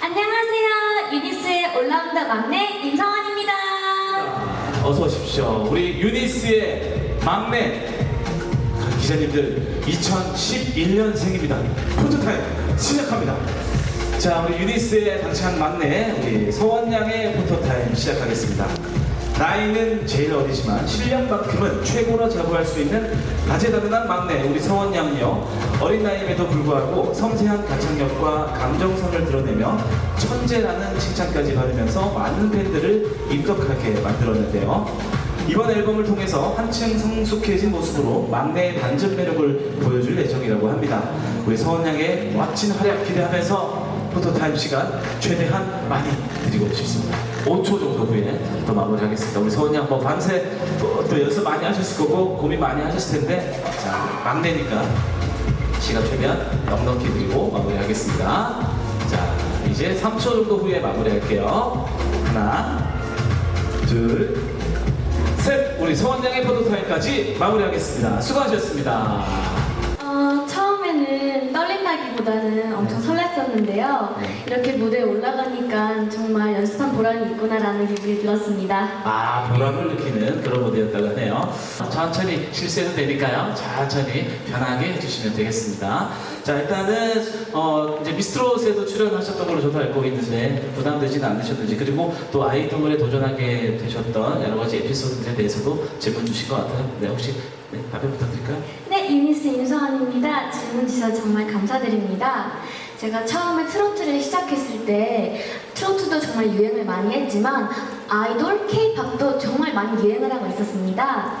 안녕하세요. 유니스의 올라운더 막내 임성원입니다. 어서 오십시오. 우리 유니스의 막내 기자님들 2011년생입니다. 포토타임 시작합니다. 자, 우리 유니스의 당찬 막내 우리 서원 양의 포토타임 시작하겠습니다. 나이는 제일 어리지만 실력만큼은 최고로 자부할 수 있는 다재다능한 막내 우리 서원 양요 어린 나이임에도 불구하고 섬세한 가창력과 감정선을 드러내며 천재라는 칭찬까지 받으면서 많은 팬들을 입덕하게 만들었는데요. 이번 앨범을 통해서 한층 성숙해진 모습으로 막내의 반전 매력을 보여줄 예정이라고 합니다. 우리 서원 양의 멋진 활약 기대하면서 포토타임 시간 최대한 많이 드리고 싶습니다. 5초 정도 후에 또 마무리하겠습니다. 우리 서원 양뭐 밤새 또, 또 연습 많이 하셨을 거고 고민 많이 하셨을 텐데 자 막내니까 시간 최대한 넉넉히 드리고 마무리하겠습니다. 자 이제 3초 정도 후에 마무리할게요. 하나 둘 셋! 우리 서원장의 포토타임까지 마무리하겠습니다. 수고하셨습니다. 어, 처음에는 떨린다기보다는 엄청 설 렜었는데요. 네. 이렇게 무대에 올라가니까 정말 연습한 보람이 있구나라는 기분이 들었습니다. 아, 보람을 느끼는 그런 무대였다고 하네요. 천천히 실수해도 되니까요. 천천히 편하게 해주시면 되겠습니다. 자, 일단은, 어, 이제 미스트롯에도 출연하셨던 걸로 저도 알고 있는데, 부담되지는 않으셨는지, 그리고 또 아이돌에 도전하게 되셨던 여러 가지 에피소드들에 대해서도 질문 주신 것 같아요. 네, 혹시 네, 답변 부탁드릴까요? 네, 유니스 임성원입니다. 질문 주셔서 정말 감사드립니다. 제가 처음에 트로트를 시작했을 때 트로트도 정말 유행을 많이 했지만 아이돌, 케이팝도 정말 많이 유행을 하고 있었습니다.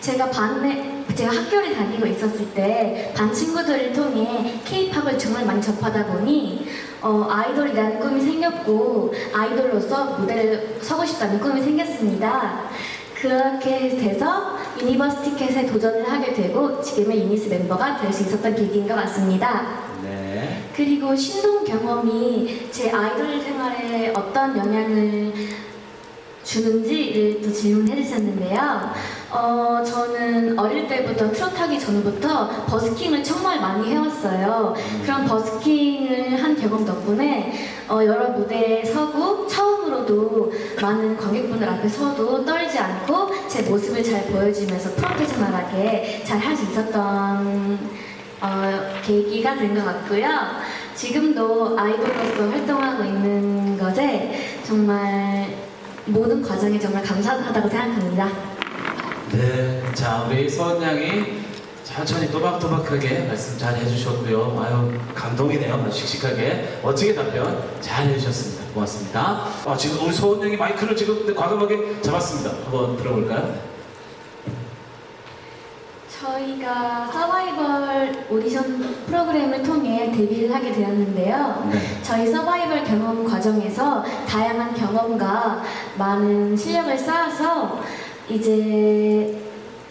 제가 반에 제가 학교를 다니고 있었을 때 반 친구들을 통해 케이팝을 정말 많이 접하다 보니 어, 아이돌이라는 꿈이 생겼고 아이돌로서 무대를 서고 싶다는 꿈이 생겼습니다. 그렇게 돼서 유니버시티 캣에 도전을 하게 되고 지금의 유니스 멤버가 될 수 있었던 계기인 것 같습니다. 네. 그리고 신동 경험이 제 아이돌 생활에 어떤 영향을 주는지를 또 질문해 주셨는데요. 어, 저는 어릴 때부터 트롯 하기 전부터 버스킹을 정말 많이 해왔어요. 그런 버스킹을 한 경험 덕분에 어, 여러 무대에 서고 처음으로도 많은 관객분들 앞에 서도 떨지 않고 제 모습을 잘 보여주면서 프로페셔널하게 잘 할 수 있었던 어, 계기가 된 것 같고요. 지금도 아이돌로서 활동하고 있는 것에 정말 모든 과정이 정말 감사하다고 생각합니다. 네, 자 우리 서원 양이 천천히 또박또박하게 말씀 잘 해주셨고요. 아유 감동이네요. 씩씩하게 멋지게 답변 잘 해주셨습니다. 고맙습니다. 아, 지금 우리 서원 양이 마이크를 지금 과감하게 잡았습니다. 한번 들어볼까요? 저희가 오디션 프로그램을 통해 데뷔를 하게 되었는데요. 네. 저희 서바이벌 경험 과정에서 다양한 경험과 많은 실력을 쌓아서 이제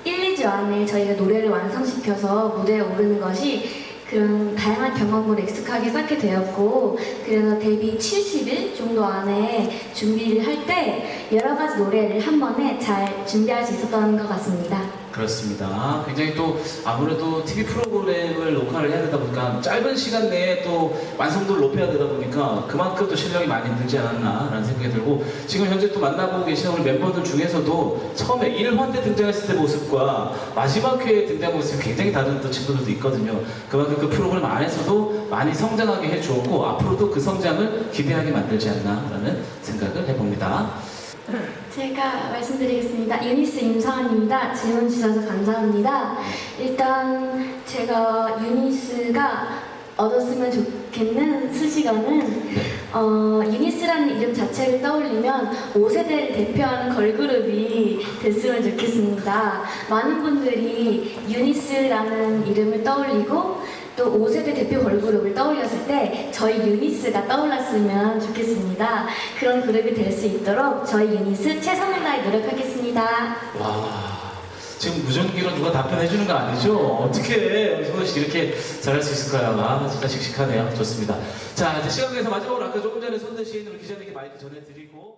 1, 2주 안에 저희가 노래를 완성시켜서 무대에 오르는 것이 그런 다양한 경험으로 익숙하게 쌓게 되었고 그래서 데뷔 70일 정도 안에 준비를 할 때 여러 가지 노래를 한 번에 잘 준비할 수 있었던 것 같습니다. 그렇습니다. 굉장히 또 아무래도 TV 프로그램을 녹화를 해야 되다 보니까 짧은 시간 내에 또 완성도를 높여야 되다 보니까 그만큼 또 실력이 많이 늘지 않았나라는 생각이 들고 지금 현재 또 만나보고 계시는 우리 멤버들 중에서도 처음에 1화 때 등장했을 때 모습과 마지막 회에 등장 모습이 굉장히 다른 또 친구들도 있거든요. 그만큼 그 프로그램 안에서도 많이 성장하게 해주었고 앞으로도 그 성장을 기대하게 만들지 않나라는 생각을 해봅니다. 제가 말씀드리겠습니다. 유니스 임성환입니다. 질문 주셔서 감사합니다. 일단 제가 유니스가 얻었으면 좋겠는 수식어는 어, 유니스라는 이름 자체를 떠올리면 5세대를 대표하는 걸그룹이 됐으면 좋겠습니다. 많은 분들이 유니스라는 이름을 떠올리고 또 5세대 대표 걸그룹을 떠올렸을 때 저희 유니스가 떠올랐으면 좋겠습니다. 그런 그룹이 될 수 있도록 저희 유니스 최선을 다해 노력하겠습니다. 와 지금 무전기로 누가 답변해 주는 거 아니죠? 어떻게 우리 소연 씨 이렇게 잘할 수 있을까요? 아 진짜 씩씩하네요. 좋습니다. 자 이제 시간 내서 마지막으로 아까 조금 전에 손 대신 우리 기자님께 마이크 전해드리고.